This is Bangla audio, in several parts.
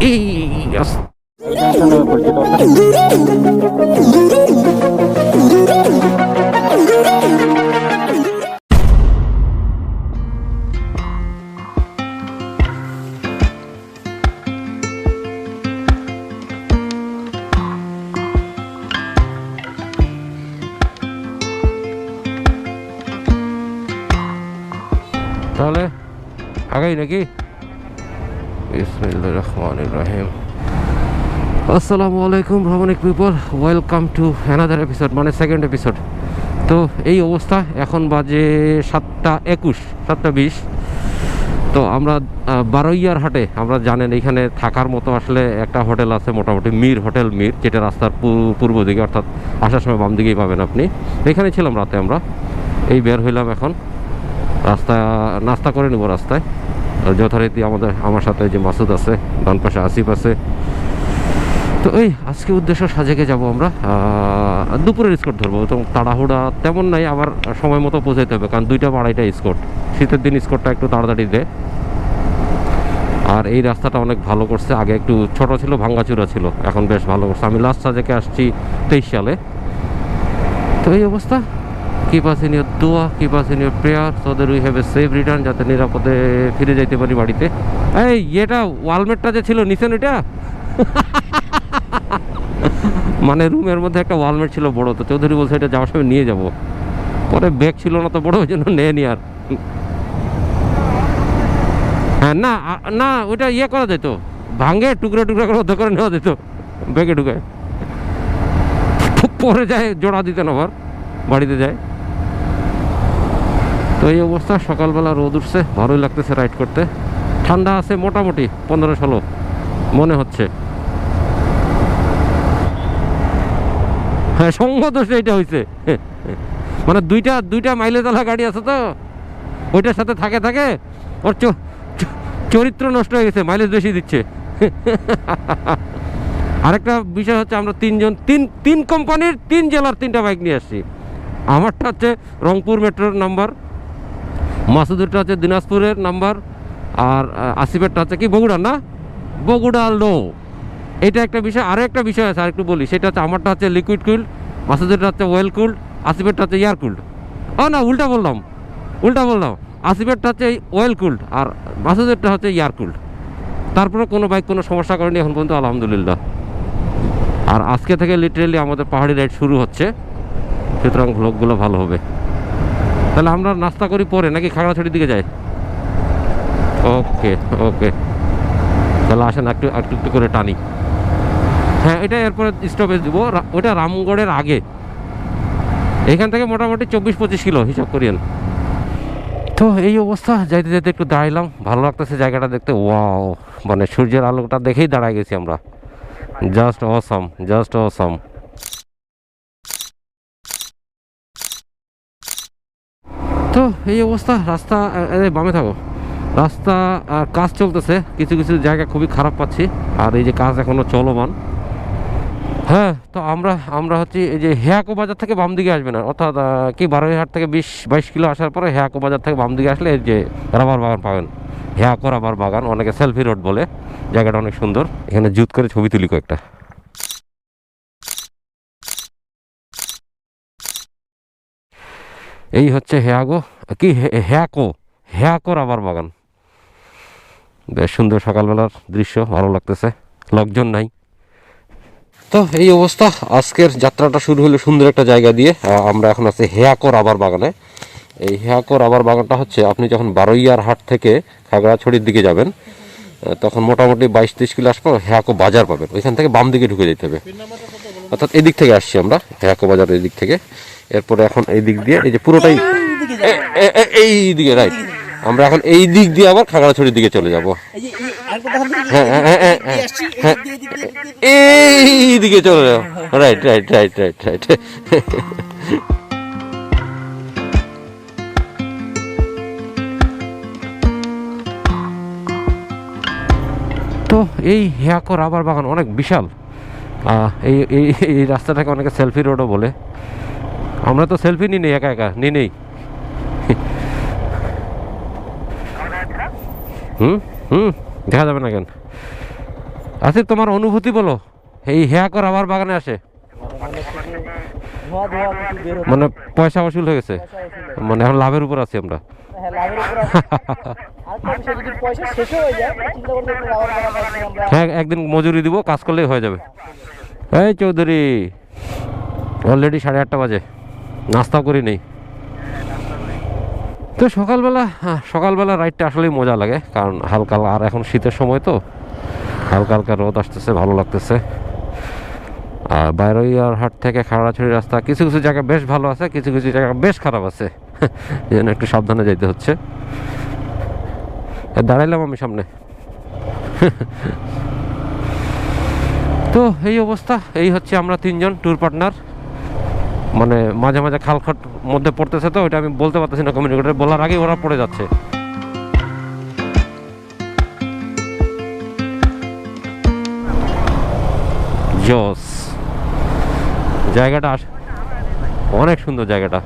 এই আস- তাহলে আগাই নাকি আসসালামু আলাইকুম ভ্রমণিক people welcome to another episode মানে সেকেন্ড এপিসোড তো এই অবস্থা, এখন বাজে সাতটা একুশ, সাতটা বিশ। তো আমরা বারোইয়ার হাটে, আমরা জানেন এখানে থাকার মতো আসলে একটা হোটেল আছে, মোটামুটি মীর হোটেল মীর, যেটা রাস্তার পূর্ব দিকে, অর্থাৎ আসার সময় বাম দিকেই পাবেন আপনি। এখানে ছিলাম রাতে আমরা, এই বের হইলাম এখন। রাস্তা, নাস্তা করে নেব রাস্তায়। যথারীতি আমাদের, আমার সাথে যে মাসুদ আছে, ডান পাশে আসিফ আছে। তো এই আজকে উদ্দেশ্য সাজেকে যাব আমরা। দুপুরের স্কট ধরবো, তো তাড়াহুড়া তেমন নাই আবার সময় মতো পৌঁছাইতে হবে, কারণ দুইটা আড়াইটা স্কট শীতের দিন স্কটটা একটু তাড়াতাড়ি দেয় আর এই রাস্তাটা অনেক ভালো করছে, আগে একটু ছোট ছিল, ভাঙ্গাচুরা ছিল, এখন বেশ ভালো করছে। আমি লাস্ট সাজেকে আসছি তেইশ সালে। তো এই অবস্থা। কিপ আস ইন দোয়া keep us in prayer so that we have a safe return যাতে নিরাপদে ফিরে যাইতে পারি বাড়িতে। এই, এটা ওয়ালমেটটা যে ছিল, নিছেন এটা? মানে রুমের মধ্যে একটা ওয়ালমেট ছিল বড়, তো চৌধুরী বলছে এটা যাওয়ার সময় নিয়ে যাব। পরে ব্যাগ ছিল না তো বড়, ওই জন্য নেয়নি আর। হ্যাঁ না না, ওইটা ইয়ে করা যেত। ভাঙে, টুকরো টুকরো করে অর্ধ করে নেওয়া যেত, ব্যাগে ঢুকায়। পরে যায়, জোড়া দিতেন আবার, বাড়িতে যায়। তো এই অবস্থা, সকালবেলা রোদ উঠছে, ভালোই লাগতেছে রাইড করতে। ঠান্ডা আছে মোটামুটি পনেরো ষোলো, মনে হচ্ছে। হ্যাঁ সঙ্গ দোষে এটা হয়েছে মানে দুইটা দুইটা মাইলেজ আলা গাড়ি আছে তো, ওইটার সাথে থাকে থাকে, ওর চরিত্র নষ্ট হয়ে গেছে, মাইলেজ বেশি দিচ্ছে। আরেকটা বিষয় হচ্ছে, আমরা তিনজন, তিন তিন কোম্পানির তিন জেলার তিনটা বাইক নিয়ে আসছি। আমারটা হচ্ছে রংপুর মেট্রোর নাম্বার মাসুদেরটা হচ্ছে দিনাজপুরের নাম্বার, আর আসিফেরটা হচ্ছে কি বগুড়া না? বগুড়া লো। এটা একটা বিষয় আরও একটা বিষয় আছে আরেকটু বলি, সেটা হচ্ছে আমারটা হচ্ছে লিকুইড কুল্ড মাসুদেরটা হচ্ছে ওয়েল কুল্ড আসিফেরটা হচ্ছে এয়ার কুল্ড ও না, উল্টা বললাম উল্টা বললাম, আসিফেরটা হচ্ছে ওয়েল কুল্ড আর মাসুদেরটা হচ্ছে এয়ার কুল্ড তারপরে কোনো বাইক কোনো সমস্যা করেনি, এখন পর্যন্ত আলহামদুলিল্লাহ। আর আজকে থেকে লিটারেলি আমাদের পাহাড়ি রাইড শুরু হচ্ছে, সুতরাং ভ্লগগুলো ভালো হবে। তাহলে আমরা নাস্তা করি পরে, নাকি খাগড়াছড়ির দিকে যাই? ওকে ওকে। তাহলে আসেন, একটু একটু একটু করে টানি। হ্যাঁ এটা এরপরে স্টপেজ দিব। ওটা রামগড়ের আগে। এখান থেকে মোটামুটি চব্বিশ পঁচিশ কিলো, হিসাব করিয়েন। তো এই অবস্থা, যাইতে যাইতে একটু দাঁড়াইলাম। ভালো লাগতেছে জায়গাটা দেখতে। ওয়াও মানে সূর্যের আলোটা দেখেই দাঁড়ায় গেছি আমরা। জাস্ট অসম জাস্ট অসম তো এই অবস্থা, রাস্তা বামে থাকো। রাস্তা কাজ চলতেছে, কিছু কিছু জায়গা খুবই খারাপ পাচ্ছি, আর এই যে কাজ এখনও চলমান। হ্যাঁ তো আমরা আমরা হচ্ছে এই যে হেয়াকো বাজার থেকে বাম দিকে আসবে না, অর্থাৎ কি বারোইহাট থেকে বিশ, বাইশ কিলো আসার পরে হেয়াকো বাজার থেকে বাম দিকে আসলে এই যে রাবার বাগান পাবেন। হেয়াকো রাবার বাগান, অনেকে সেলফি রোড বলে, জায়গাটা অনেক সুন্দর। এখানে জুত করে ছবি তুলি কয়েকটা। এই হচ্ছে হেয়াগো, কি হেয়াকো হেয়াকো রাবার বাগান। বেশ সুন্দর সকালবেলার দৃশ্য, ভালো লাগতেছে, লোকজন নাই। তো এই অবস্থা, আজকের যাত্রাটা শুরু হলো সুন্দর একটা জায়গা দিয়ে আমরা এখন আছি হেয়াকো রাবার বাগানে। এই হেয়াকো রাবার বাগানটা হচ্ছে, আপনি যখন বারোইয়ার হাট থেকে খাগড়াছড়ির দিকে যাবেন তখন মোটামুটি বাইশ তিরিশ কিলো আসপর হেয়াকো বাজার পাবেন। ওইখান থেকে বাম দিকে ঢুকে যেতে হবে। অর্থাৎ এদিক থেকে আসছি আমরা, হেয়াকো বাজার এদিক থেকে। এরপরে এখন এই দিক দিয়ে এই যে পুরোটাই এই দিকে রাইট আমরা এখন এই দিক দিয়ে আবার খাগড়াছড়ির দিকে চলে যাব। এই হ্যাঁ হ্যাঁ হ্যাঁ হ্যাঁ দিক চলে যাও right right right right right তো এই হেয়াকো রাবার বাগান অনেক বিশাল। এই এই এই রাস্তাটাকে অনেকে সেলফি রোডও বলে। আমরা তো সেলফি নিই নেই একা একা নিই নেই। হুম হুম দেখা যাবে না কেন। আসিফ তোমার অনুভূতি বলো এই হেয়া কর আবার বাগানে আসে। মানে পয়সা বসুল হয়ে গেছে। মানে এখন লাভের উপর আছি আমরা। হ্যাঁ আমরা। হ্যাঁ একদিন মজুরি দিব কাজ করলেই হয়ে যাবে। এই চৌধুরী অলরেডি সাড়ে আটটা বাজে। নাস্তাও করি নেই। তো সকালবেলা হ্যাঁ, সকালবেলা রাইডটা আসলেই মজা লাগে কারণ হালকা আর এখন শীতের সময় তো হালকা হালকা রোদ আসতেছে ভালো লাগতেছে। আর বাইরইয়ার হাট থেকে খাগড়াছড়ি রাস্তা কিছু কিছু জায়গা বেশ ভালো আছে কিছু কিছু জায়গা বেশ খারাপ আছে। জন্য একটু সাবধানে যাইতে হচ্ছে। দাঁড়াইলাম আমি সামনে। তো এই অবস্থা এই হচ্ছে আমরা তিনজন ট্যুর পার্টনার মানে মাঝে মাঝে খালখট মধ্যে পড়তেছে তো, ওইটা আমি বলতে পারতেছি না কমিউনিকেটার বলার আগে ওরা পড়ে যাচ্ছে। জায়গাটা অনেক সুন্দর জায়গাটা।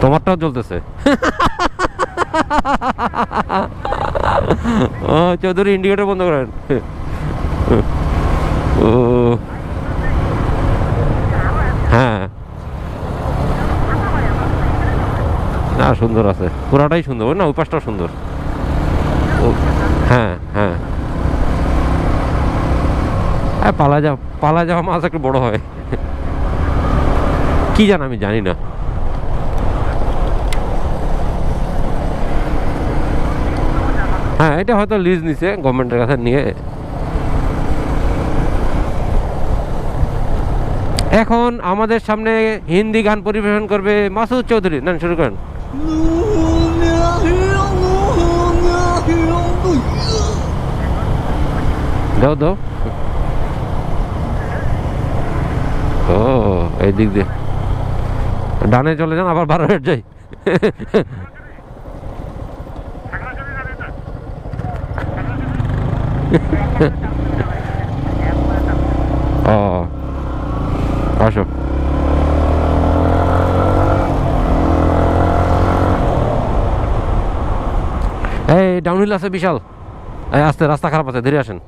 তোমারটাও জ্বলতেছে। ও, চৌধুরী ইন্ডিকেটর বন্ধ করেন। ও। হ্যাঁ। না, সুন্দর আছে। পুরাটাই সুন্দর না, ওই পাশটাও সুন্দর। হ্যাঁ হ্যাঁ। হ্যাঁ পালা যাওয়া পালা যাওয়া মাছ একটু বড় হয়। কি জান, আমি জানি না। হ্যাঁ এটা হয়তো লিজ নিছে গভর্নমেন্টের কাছে নিয়ে। এখন আমাদের সামনে হিন্দি গান পরিবেশন করবে মাসুদ চৌধুরী। না শুরু করেন। দাও দাও। ও, এই দিক দিয়ে। ডানে চলে যান, আবার বারো হেট যাই। ও আসো এই ডাউনহিল আছে বিশাল। আস্তে, রাস্তা খারাপ আছে, ধীরে আসেন।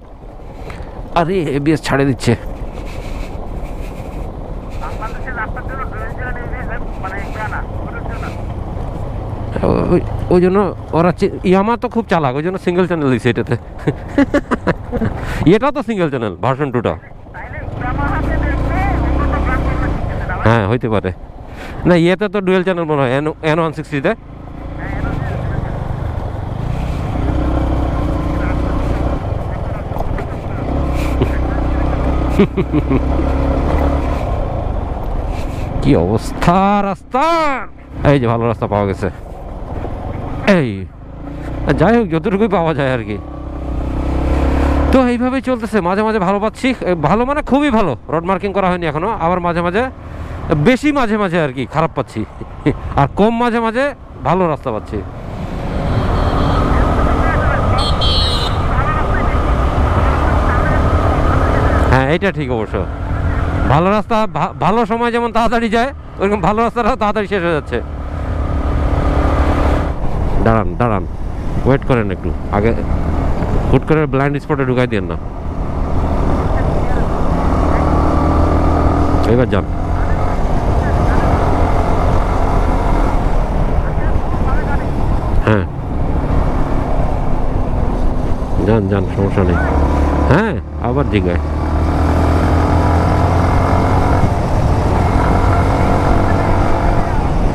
আরে এবিএস ছাড়ে দিচ্ছে। ওই- জন্য ওরা ইয়ামা তো খুব চালাক, ওই জন্য সিঙ্গেল চ্যানেল দিচ্ছে এটাতে। এটা তো সিঙ্গেল চ্যানেল ভার্সন টুটা হ্যাঁ হইতে পারে। না, ইয়েতে তো ডুয়েল চ্যানেল মনে হয় এন ওয়ান সিক্সটিতে কি অবস্থা রাস্তা? এই যে ভালো রাস্তা পাওয়া গেছে। এই, যাই হোক, যতটুকুই পাওয়া যায় আর কি। তো এইভাবেই চলতেছে, মাঝে মাঝে ভালো পাচ্ছি। ভালো মানে খুবই ভালো, রড মার্কিং করা হয়নি এখনও, আবার মাঝে মাঝে, বেশি মাঝে মাঝে আর কি, খারাপ পাচ্ছি। আর কম মাঝে মাঝে ভালো রাস্তা পাচ্ছি। হ্যাঁ এইটা ঠিক অবশ্য। ভালো রাস্তা ভালো সময় যেমন তাড়াতাড়ি যায় ওইরকম ভালো রাস্তাটাও তাড়াতাড়ি শেষ হয়ে যাচ্ছে। দাঁড়ান দাঁড়ান। ওয়েট করেন একটু। আগে হুট করে ব্লাইন্ড স্পটে ঢুকাই দিয়েন না। এবার যান। হ্যাঁ। যান যান, সমস্যা নেই। হ্যাঁ আবার জিগায়।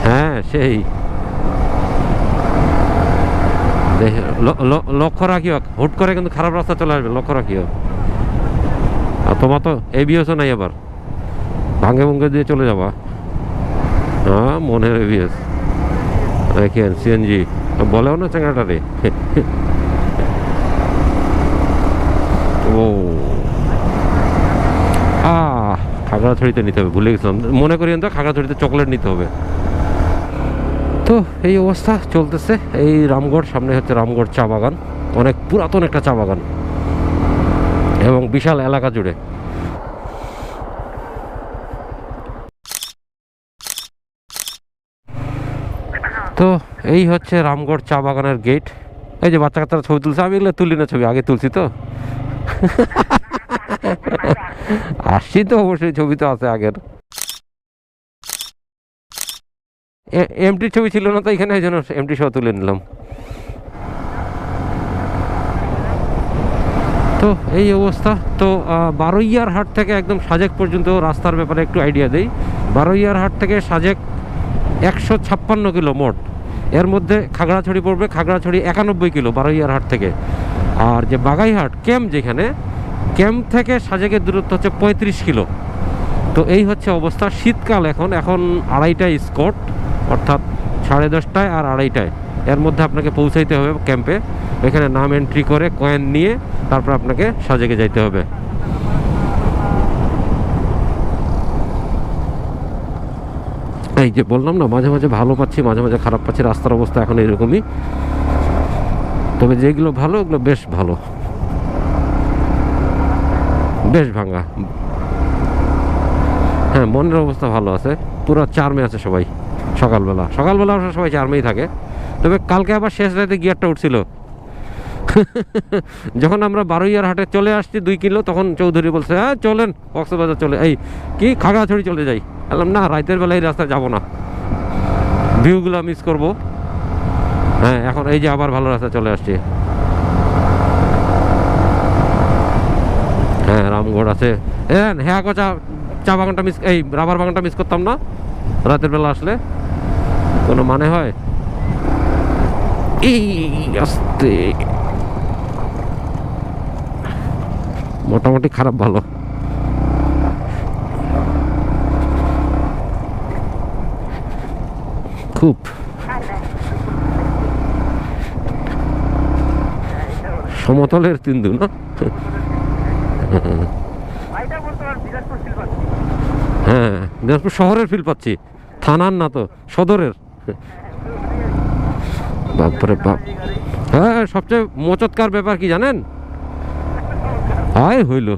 হ্যাঁ সেই দেখে ল- ল- লক্ষ্য রাখিও হুট করে কিন্তু খারাপ রাস্তা চলে আসবে লক্ষ্য রাখিও আর তোমার তো এবিএসও নাই আবার ভাঙ্গে ভুঙ্গে দিয়ে চলে যাবা। হ্যাঁ মনের এবিএস দেখেন সিএনজি বলেও না চ্যাংড়াটা রে ও আহ খাগড়াছড়িতে নিতে হবে, ভুলে গেছিলাম। মনে করিয়েন তো খাগড়াছড়িতে চকলেট নিতে হবে। তো এই অবস্থা চলতেছে। এই রামগড়, সামনে হচ্ছে রামগড় চা বাগান। অনেক পুরাতন একটা চা বাগান। এবং বিশাল এলাকা জুড়ে। তো এই হচ্ছে রামগড় চা বাগানের গেট এই যে বাচ্চা কাচ্চারা ছবি তুলছে, আমি এগুলো তুলি না ছবি, আগে তুলছি তো। আসছি তো অবশ্যই, ছবি তো আছে আগের। এমটি ছবি ছিল না তো, এখানে এই জন্য এমটি সহ তুলে নিলাম। তো এই অবস্থা। তো বারোইয়ার হাট থেকে একদম সাজেক পর্যন্ত রাস্তার ব্যাপারে একটু আইডিয়া দেই। বারোইয়ার হাট থেকে সাজেক একশো ছাপ্পান্ন কিলো মোট। এর মধ্যে খাগড়াছড়ি পড়বে, খাগড়াছড়ি একানব্বই কিলো বারোইয়ার হাট থেকে। আর যে বাগাইহাট, ক্যাম্প যেখানে, ক্যাম্প থেকে সাজেকের দূরত্ব হচ্ছে পঁয়ত্রিশ কিলো। তো এই হচ্ছে অবস্থা। শীতকাল এখন এখন আড়াইটা স্কট। অর্থাৎ সাড়ে দশটায় আর আড়াইটায়। এর মধ্যে আপনাকে পৌঁছাইতে হবে ক্যাম্পে। এখানে নাম এন্ট্রি করে কয়েন নিয়ে তারপর আপনাকে সাজেকে যাইতে হবে। এই যে বললাম না, মাঝে মাঝে ভালো পাচ্ছি, মাঝে মাঝে খারাপ পাচ্ছি, রাস্তার অবস্থা এখন এরকমই তবে যেগুলো ভালো, ওগুলো বেশ ভালো। বেশ ভাঙা। হ্যাঁ মনের অবস্থা ভালো আছে। পুরো চার্মে আছে সবাই। সকালবেলা। সকালবেলা অবশ্য সবাই চার্মেই থাকে। তবে কালকে আবার শেষ রাতে গিয়ারটা উঠছিল। যখন আমরা বারোইয়ার হাটে চলে আসছি দুই কিলো, তখন চৌধুরী বলছে হ্যাঁ চলেন, কক্সবাজার চলে। এই, কি খাগড়াছড়ি চলে যাই? বললাম না রাতের বেলা এই রাস্তায় যাব না। ভিউগুলো মিস করব। হ্যাঁ এখন এই যে আবার ভালো রাস্তা চলে আসছে। হ্যাঁ রামগড় আছে। হ্যাঁ হ্যাঁ চা চা বাগানটা মিস এই, রাবার বাগানটা মিস করতাম না। রাতের বেলা আসলে। কোনো মানে হয়? এই আস্তে। মোটামুটি খারাপ ভালো। খুব। সমতলের তিন্দু, না? হ্যাঁ দিনাজপুর শহরের ফিল পাচ্ছি। থানার না তো, সদরের। বাপরে বাপ। হ্যাঁ সবচেয়ে মোচৎকার ব্যাপার কি জানেন? হাই হইল।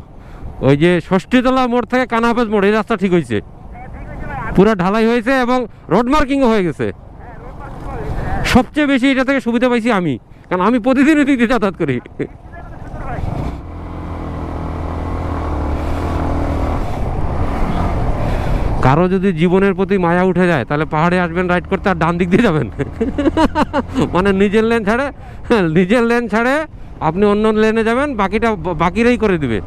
ওই যে ষষ্ঠীতলা মোড় থেকে কানাহাফেজ মোড়, এই রাস্তা ঠিক হয়েছে পুরো ঢালাই হয়েছে এবং রোড মার্কিংও হয়ে গেছে। সবচেয়ে বেশি এটা থেকে সুবিধা পাইছি আমি, কারণ আমি প্রতিদিন এদিক দিয়ে যাতায়াত করি। কারও যদি জীবনের প্রতি মায়া উঠে যায় তাহলে পাহাড়ে আসবেন রাইড করতে আর ডান দিক দিয়ে যাবেন। মানে নিজের লেন ছাড়ে নিজের লেন ছাড়ে আপনি অন্য লেনে যাবেন বাকিটা বাকিরাই করে দিবে।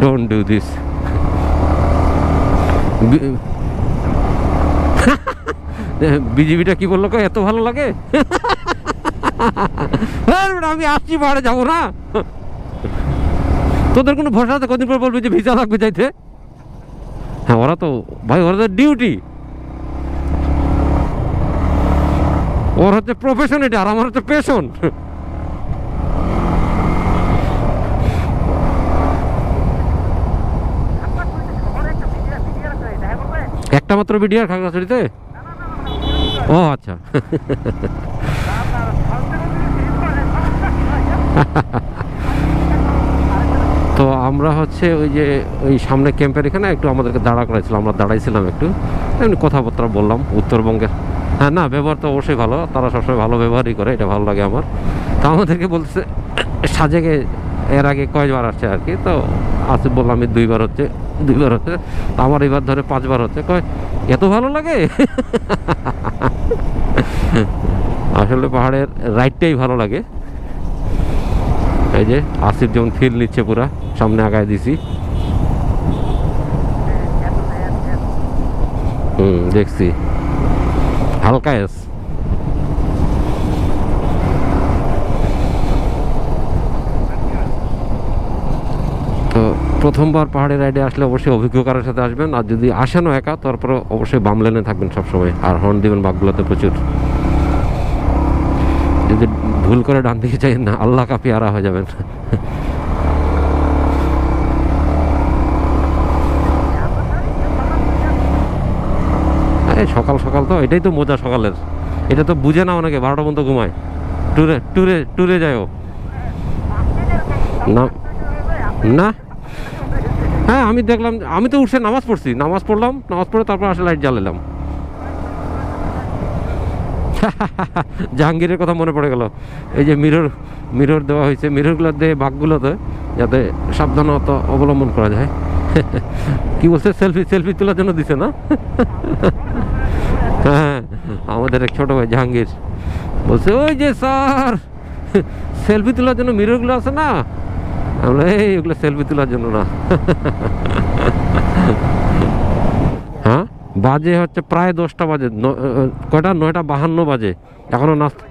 ডোন্ট ডু দিস বিজিবিটা কি বলল এত ভালো লাগে? হ্যাঁ, আমি আসছি পাহাড়ে যাব না। তোদের কোনো ভরসা আছে? কদিন পর বলবি যে ভিসা লাগবে যাইতে? হ্যাঁ ওরা তো ভাই, ওরা তো ডিউটি ওর হচ্ছে প্রফেশন এটা আর আমার হচ্ছে পেশন একটা মাত্র বিডিআর খাগড়াছড়িতে? ও আচ্ছা। তো আমরা হচ্ছে ওই যে ওই সামনে ক্যাম্পের এখানে একটু আমাদেরকে দাঁড়া করাইছিল, আমরা দাঁড়াইছিলাম একটু। এমনি কথাবার্তা বললাম, উত্তরবঙ্গের। হ্যাঁ না, ব্যবহার তো অবশ্যই ভালো, তারা সবসময় ভালো ব্যবহারই করে, এটা ভালো লাগে আমার। তো আমাদেরকে বলছে, সাজেকে এর আগে কয়বার আসছে আর কি, তো আসে বললাম আমি দুইবার হচ্ছে দুইবার হচ্ছে আমার এবার ধরে পাঁচবার হচ্ছে, কয়, এত ভালো লাগে? আসলে পাহাড়ের রাইডটাই ভালো লাগে। এই যে আসিফ যেমন ফিল নিচ্ছে পুরা, সামনে আগায় দিছি। হুম, দেখছি। হালকা এস। তো প্রথমবার পাহাড়ে রাইডে আসলে অবশ্যই অভিজ্ঞ কারোর সাথে আসবেন, আর যদি আসেনও একা তারপরে অবশ্যই বাম লেনে থাকবেন সবসময়। আর হর্ন দিবেন বাঘগুলোতে প্রচুর। ভুল করে ডান দিকে চাই না, আল্লাহ কাপি আরা হয়ে যাবেন। সকাল সকাল তো, এটাই তো মজা সকালের। এটা তো বুঝে না অনেকে, বারোটা পর্যন্ত ঘুমায়। ট্যুরে ট্যুরে ট্যুরে যায়ও। না না। হ্যাঁ আমি দেখলাম, আমি তো উঠে নামাজ পড়ছি। নামাজ পড়লাম, নামাজ পড়ে তারপর আসলে লাইট জ্বালালাম। জাহাঙ্গীরের কথা মনে পড়ে গেল। এই যে মিরর মিরর দেওয়া হয়েছে মিররগুলো দিয়ে বাঘগুলোতে যাতে সাবধানতা অবলম্বন করা যায়। কি বলছে? সেলফি সেলফি তোলার জন্য দিছে না? হ্যাঁ আমাদের এক ছোট ভাই জাহাঙ্গীর বলছে, ওই যে স্যার সেলফি তোলার জন্য মিররগুলো আছে না? আমরা এই, ওগুলো সেলফি তোলার জন্য না। বাজে হচ্ছে প্রায় দশটা বাজে কয়টা? নয়টা বাহান্ন বাজে। এখনও নাস্তা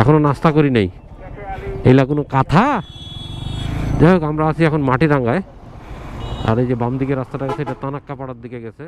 এখনও নাস্তা করি নেই। এগুলা কোনো কাঁথা? যাই হোক, আমরা আছি এখন মাটি মাটিরাঙ্গায়। আর এই যে বাম দিকে রাস্তাটা গেছে, এটা তানাক্কা পাড়ার দিকে গেছে।